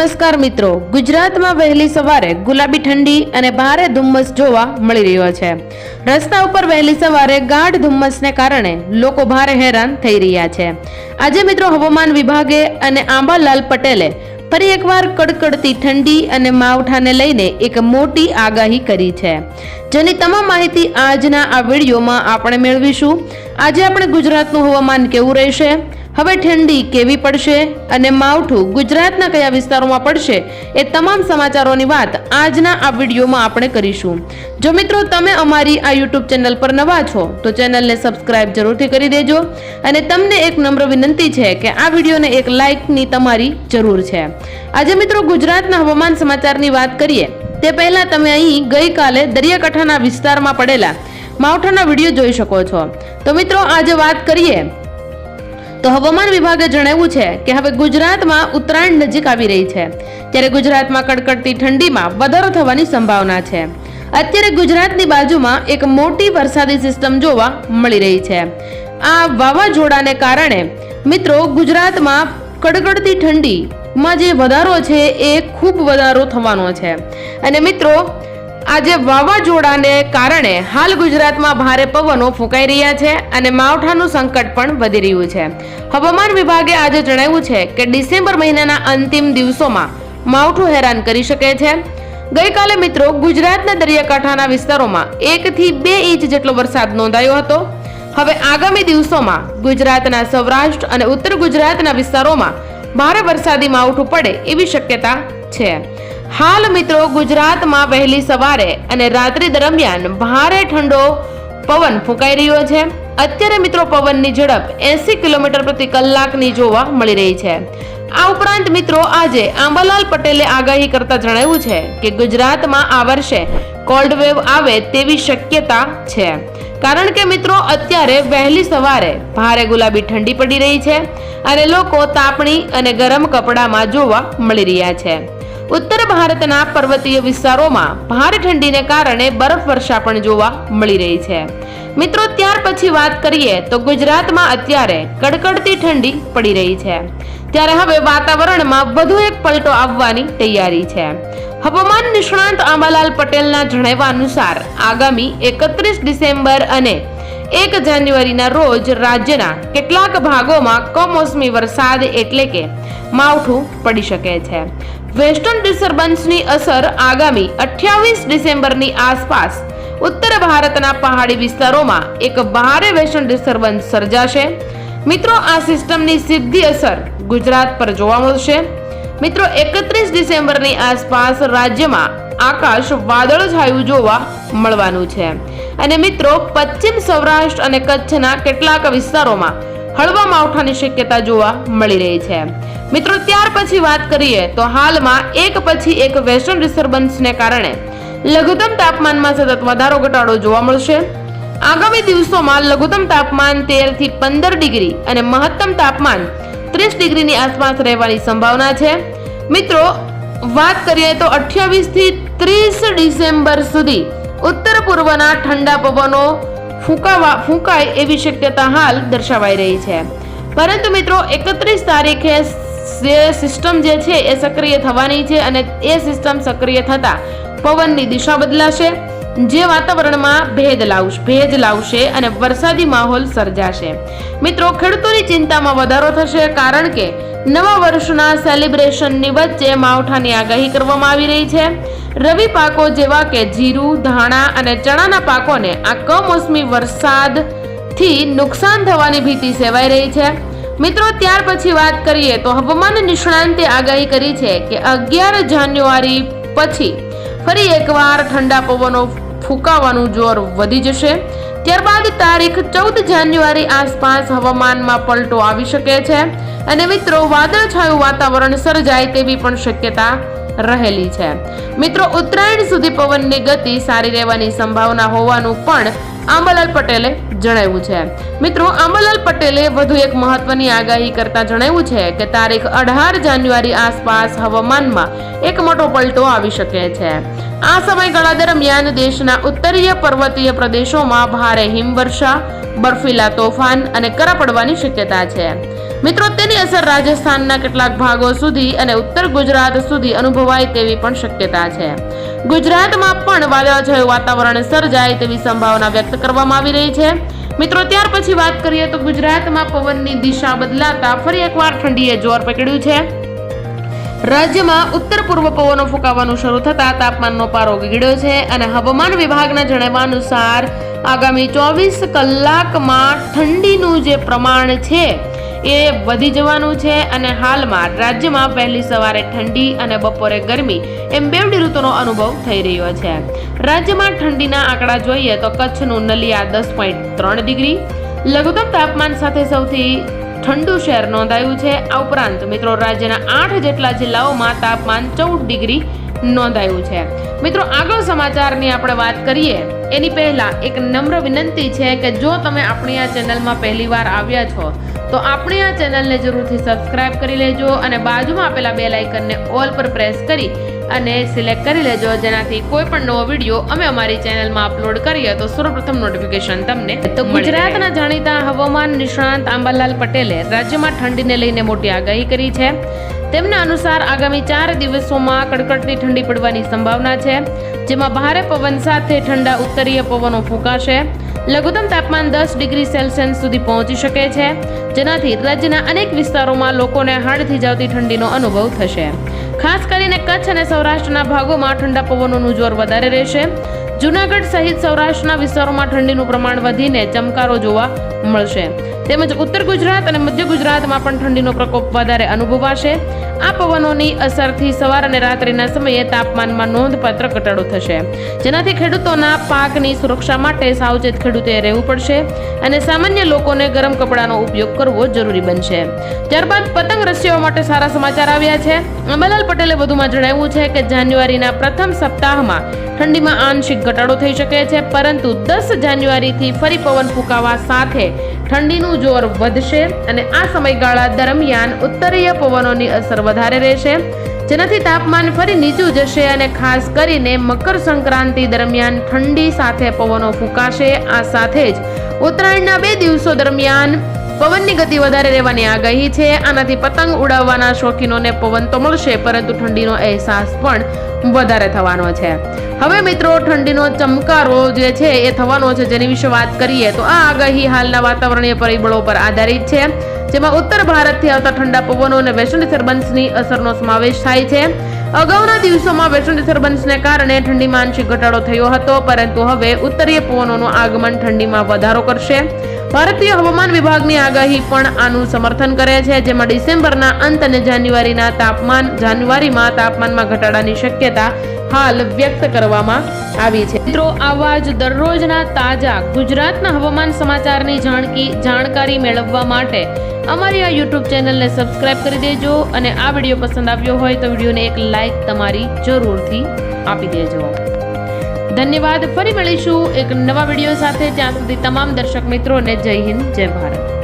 નમસ્કાર મિત્રો. ગુજરાતમાં વહેલી સવારે ગુલાબી ઠંડી અને ભારે ધુમ્મસ જોવા મળી રહ્યો છે. રસ્તા ઉપર વહેલી સવારે ગાઢ ધુમ્મસને કારણે લોકો ભારે હેરાન થઈ રહ્યા છે. આજે મિત્રો હવામાન વિભાગે અને આંબાલાલ પટેલે ફરી એકવાર કડકડતી ઠંડી અને માવઠાને લઈને એક મોટી આગાહી કરી છે. જેની તમામ માહિતી આજના આ વિડીયોમાં આપણે મેળવીશું. આજે આપણે ગુજરાતનું હવામાન કેવું રહેશે? હવે ઠંડી કેવી પડશે અને માવઠું ગુજરાતના કયા વિસ્તારોમાં પડશે એ તમામ સમાચારોની વાત આજના આ વિડીયોમાં આપણે કરીશું. જો મિત્રો તમે અમારી આ યુટ્યુબ ચેનલ પર નવા છો, તો ચેનલને સબસ્ક્રાઇબ જરૂરથી કરી દેજો અને તમને એક નમ્ર વિનંતી છે કે આ વિડીયોને એક લાઇકની તમારી જરૂર છે. આજે મિત્રો ગુજરાતના હવામાન સમાચારની વાત કરીએ, તે પહેલાં તમે અહીં ગઈકાલે દરિયાકાંઠાના વિસ્તારમાં પડેલા માવઠાના વીડિયો જોઈ શકો છો. તો મિત્રો આજે વાત કરીએ તો હવામાન વિભાગે જણાવ્યું છે કે હવે ગુજરાતમાં ઉત્તરાયણ નજીક આવી રહી છે. ત્યારે ગુજરાતમાં કડકડતી ઠંડીમાં વધારો થવાની સંભાવના છે. અત્યારે ગુજરાતની બાજુમાં એક મોટી વરસાદી સિસ્ટમ જોવા મળી રહી છે. આ વાવાઝોડાને કારણે મિત્રો ગુજરાતમાં કડકડતી ઠંડીમાં જે વધારો છે એ ખૂબ વધારો થવાનો છે. અને મિત્રો આજે વાવાઝોડાને કારણે હાલ ગુજરાતમાં ભારે પવનો ફૂંકાઈ રહ્યા છે અને માવઠાનું સંકટ પણ વધી રહ્યું છે. હવામાન વિભાગે આજે જણાવ્યું છે કે ડિસેમ્બર મહિનાના અંતિમ દિવસોમાં માવઠું હેરાન કરી શકે છે. ગઈકાલે મિત્રો ગુજરાતના દરિયાકાંઠાના વિસ્તારોમાં એકથી બે ઇંચ જેટલો વરસાદ નોંધાયો હતો. હવે આગામી દિવસોમાં ગુજરાતના સૌરાષ્ટ્ર અને ઉત્તર ગુજરાતના વિસ્તારોમાં ભારે વરસાદી માવઠું પડે એવી શક્યતા છે. હાલ મિત્રો ગુજરાતમાં વહેલી સવારે અને રાત્રિ દરમિયાન ભારે ઠંડો પવન ફૂંકાઈ રહ્યો છે. અત્યારે મિત્રો પવનની ઝડપ 80 કિલોમીટર પ્રતિ કલાકની જોવા મળી રહી છે. આ ઉપરાંત મિત્રો આજે આંબાલાલ પટેલે આગાહી કરતા જણાવ્યું છે કે ગુજરાતમાં આ વર્ષે કોલ્ડ વેવ આવે તેવી શક્યતા છે. કારણ કે મિત્રો અત્યારે વહેલી સવારે ભારે ગુલાબી ઠંડી પડી રહી છે અને લોકો તાપણી અને ગરમ કપડામાં જોવા મળી રહ્યા છે. ઉત્તર ભારતના પર્વતીય વિસ્તારોમાં ભારે ઠંડીને કારણે બરફ વર્ષા પણ જોવા મળી રહી છે. મિત્રો, ત્યાર પછી વાત કરીએ તો ગુજરાતમાં અત્યારે કડકડતી ઠંડી પડી રહી છે. ત્યારે હવે વાતાવરણમાં વધુ એક પલટો આવવાની તૈયારી છે. હવામાન નિષ્ણાંત આંબાલાલ પટેલના જણાવ્યા અનુસાર આગામી એકત્રીસ ડિસેમ્બર અને એક જાન્યુઆરીના રોજ રાજ્યના કેટલાક ભાગોમાં કમોસમી વરસાદ એટલે કે માવઠું પડી શકે છે. વેસ્ટર્ન ડિસ્ટર્બન્સની અસર આગામી અઠ્યાવીસ ડિસેમ્બરની આસપાસ ઉત્તર ભારતના પહાડી વિસ્તારોમાં એક ભારે વેસ્ટર્ન ડિસ્ટર્બન્સ સર્જાશે. મિત્રો, આ સિસ્ટમની સીધી અસર ગુજરાત પર જોવા મળશે. મિત્રો, એકત્રીસ ડિસેમ્બરની આસપાસ રાજ્યમાં આકાશ વાદળછાયું જોવા મળવાનું છે. અને મિત્રો, પશ્ચિમ સૌરાષ્ટ્ર અને કચ્છના કેટલાક વિસ્તારોમાં હળવા માવઠાની શક્યતા જોવા મળી રહી છે. મિત્રો, ત્યાર પછી વાત કરીએ તો હાલમાં એક પછી એક વેસ્ટર્ન ડિસ્ટર્બન્સને કારણે લઘુત્તમ તાપમાનમાં સતત વધારો ઘટાડો જોવા મળશે. આગામી દિવસોમાં લઘુત્તમ તાપમાન તેરથી પંદર ડિગ્રી અને મહત્તમ તાપમાન ત્રીસ ડિગ્રીની આસપાસ રહેવાની સંભાવના છે. મિત્રો, વાત કરીએ તો અઠ્યાવીસથી ત્રીસ ડિસેમ્બર સુધી ઉત્તર પૂર્વના ઠંડા પવનો ફૂંકાવા ફૂંકાય એવી શક્યતા હાલ દર્શાવાઈ રહી છે. પરંતુ મિત્રો, એકત્રીસ તારીખે જે સિસ્ટમ જે છે એ સક્રિય થવાની છે અને એ સિસ્ટમ સક્રિય થતાં પવનની દિશા બદલાશે. જે વાતાવરણમાં ભેદ લાવશે, ભેજ લાવશે અને વરસાદી માહોલ સર્જાશે. મિત્રો, ખેડૂતોની ચિંતામાં વધારો થશે કારણ કે નવા વર્ષના સેલિબ્રેશનની વચ્ચે માવઠાની આગાહી કરવામાં આવી રહી છે. રવિ પાકો જેવા કે જીરું, ધાણા અને ચણાના પાકોને આ કમોસમી વરસાદથી નુકસાન થવાની ભીતિ સેવાઈ રહી છે. મિત્રો, ત્યાર પછી વાત કરીએ તો હવામાન નિષ્ણાંતે આગાહી કરી છે કે અગિયાર જાન્યુઆરી પછી ફરી એકવાર ઠંડા પવનો ફૂંકાવાનું જોર વધી જશે. ત્યારબાદ તારીખ ચૌદ જાન્યુઆરી આસપાસ હવામાનમાં પલટો આવી શકે છે અને મિત્રો વાદળછાયું વાતાવરણ સર્જાય તેવી પણ શક્યતા રહેલી છે. મિત્રો ઉત્તરાયણ સુધી પવનની ગતિ સારી રહેવાની સંભાવના હોવાનું પણ આંબાલાલ પટેલે જણાવ્યું છે. મિત્રો, આંબાલાલ પટેલે વધુ એક મહત્વની આગાહી કરતા જણાવ્યું છે કે તારીખ અઢાર જાન્યુઆરી આસપાસ હવામાનમાં એક મોટો પલટો આવી શકે છે. આ સમયગાળા દરમિયાન દેશના ઉત્તરીય પર્વતીય પ્રદેશોમાં ભારે હિમવર્ષા, બર્ફીલા તોફાન અને કરા પડવાની શક્યતા છે. મિત્રો, તેની અસર રાજસ્થાનના કેટલાક ભાગો સુધી અને ઉત્તર ગુજરાત સુધી અનુભવાય તેવી પણ શક્યતા છે. ગુજરાતમાં પણ વાદળછાયું વાતાવરણ સર્જાય તેવી સંભાવના વ્યક્ત કરવામાં આવી રહી છે. મિત્રો, ત્યાર પછી વાત કરીએ તો ગુજરાતમાં પવનની દિશા બદલાતા ફરી એકવાર ઠંડીએ જોર પકડ્યું છે. રાજ્યમાં ઉત્તર પૂર્વ પવનો ફૂંકાવાનું શરૂ થતા તાપમાનનો પારો ગીગડ્યો છે અને હવામાન વિભાગના જણાવ્યા અનુસાર આગામી ચોવીસ કલાકમાં ઠંડીનું જે પ્રમાણ છે એ વધી જવાનું છે અને હાલમાં રાજ્યમાં પહેલી સવારે ઠંડી અને બપોરે ગરમી એમ બેવડી ઋતુનો અનુભવ થઈ રહ્યો છે. રાજ્યમાં ઠંડીના આંકડા જોઈએ તો કચ્છનું નલિયા દસ પોઈન્ટ ત્રણ ડિગ્રી, લઘુત્તમ તાપમાન સાથે સૌથી ઠંડુ શહેર નોંધાયું છે. આ ઉપરાંત મિત્રો રાજ્યના આઠ જેટલા જિલ્લાઓમાં તાપમાન ચૌદ ડિગ્રી નોંધાયું છે. મિત્રો આગળ સમાચારની આપણે વાત કરીએ, એની પહેલા એક નમ્ર વિનંતી છે કે જો તમે આપણી આ ચેનલમાં પહેલીવાર આવ્યા છો તો આપણે આ ચેનલને જરૂરથી સબસ્ક્રાઇબ કરી લેજો અને બાજુમાં આપેલા બે લાઇકનને ઓલ પર પ્રેસ કરી અને સિલેક્ટ કરી લેજો. જેનાથી કોઈ પણ નવો વીડિયો અમે અમારી ચેનલમાં અપલોડ કરીએ તો સર્વપ્રથમ નોટિફિકેશન તમને તો ગુજરાતના જાણીતા હવામાન નિષ્ણાંત આંબાલાલ પટેલે રાજ્યમાં ઠંડીને લઈને મોટી આગાહી કરી છે. તેમના અનુસાર આગામી ચાર દિવસોમાં કડકડતી ઠંડી પડવાની સંભાવના છે, જેમાં ભારે પવન સાથે ઠંડા ઉત્તરીય પવનો ફૂંકાશે. લઘુત્તમ તાપમાન દસ ડિગ્રી સેલ્સિયસ સુધી પહોંચી શકે છે, જેનાથી રાજ્યના અનેક વિસ્તારોમાં લોકોને હાડથી જાવતી ઠંડીનો અનુભવ થશે. ખાસ કરીને કચ્છ અને સૌરાષ્ટ્રના ભાગોમાં ઠંડા પવનોનું જોર વધારે રહેશે. જૂનાગઢ સહિત સૌરાષ્ટ્રના વિસ્તારોમાં ઠંડીનું પ્રમાણ વધીને ચમકારો જોવા મળશે. તેમજ ઉત્તર ગુજરાત અને મધ્ય ગુજરાતમાં પણ ઠંડીનો પ્રકોપ વધારે અનુભવાશે. આ પવનોની અસરથી સવાર અને રાત્રિના સમયે તાપમાનમાં નોંધપાત્ર ઘટાડો થશે. જેનાથી ખેડૂતોના પાકની સુરક્ષા માટે સાવચેત ખેડૂતે રહેવું પડશે અને સામાન્ય લોકોને ગરમ કપડાનો ઉપયોગ કરવો જરૂરી બનશે. ત્યારબાદ પતંગ રસીઓ માટે સારા સમાચાર આવ્યા છે. અંબાલાલ પટેલે વધુમાં જણાવ્યું છે કે જાન્યુઆરીના પ્રથમ સપ્તાહમાં ઠંડીમાં આંશિક ઘટાડો થઈ શકે છે, પરંતુ દસ જાન્યુઆરીથી ફરી પવન ફૂંકાવા સાથે ઠંડીનું જોર વધશે અને આ સમયગાળા દરમિયાન ઉત્તરીય પવનોની અસર વધારે રહેશે. જેનાથી તાપમાન ફરી નીચું જશે અને ખાસ કરીને મકર સંક્રાંતિ દરમિયાન ઠંડી સાથે પવનો ફૂંકાશે. આ સાથે જ ઉત્તરાયણના બે દિવસો દરમિયાન પવનની ગતિ વધારે રહેવાની આગાહી છે. આનાથી પતંગ ઉડાવવાના શોખીનોને પવન તો મળશે, પરંતુ ઠંડીનો અહેસાસ પણ વધારે થવાનો છે. હવે મિત્રો, ઠંડીનો ચમકારો જે છે એ થવાનો છે. જેની વિશે વાત કરીએ તો આ આગાહી હાલના વાતાવરણીય પરિબળો પર આધારિત છે. જેમાં ઉત્તર ભારતથી આવતા ઠંડા પવનો અને વેસ્ટર્ન ડિસ્ટર્બન્સની અસરનો સમાવેશ થાય છે. અગાઉના દિવસોમાં વેસ્ટર્ન ડિસ્ટર્બન્સને કારણે ઠંડીમાં આંશિક ઘટાડો થયો હતો, પરંતુ હવે ઉત્તરીય પવનોનું આગમન ઠંડીમાં વધારો કરશે. ભારતીય હવામાન વિભાગની આગાહી પણ આનું સમર્થન કરે છે, જેમાં ડિસેમ્બરના અંત અને જાન્યુઆરીના તાપમાન, જાન્યુઆરીમાં તાપમાનમાં ઘટાડાની શક્યતા હાલ વ્યક્ત કરવામાં આવી છે. મિત્રો, આવા જ દરરોજના તાજા ગુજરાતના હવામાન સમાચારની જાણકી, જાણકારી મેળવવા માટે અમારી આ યુટ્યુબ ચેનલને સબસ્ક્રાઇબ કરી દેજો અને આ વીડિયો પસંદ આવ્યો હોય તો વિડીયોને એક લાઈક તમારી જરૂરથી આપી દેજો. ધન્યવાદ. ફરી મળીશું એક નવા વીડિયો સાથે. ત્યાં સુધી તમામ દર્શક મિત્રોને જય હિન્દ, જય ભારત.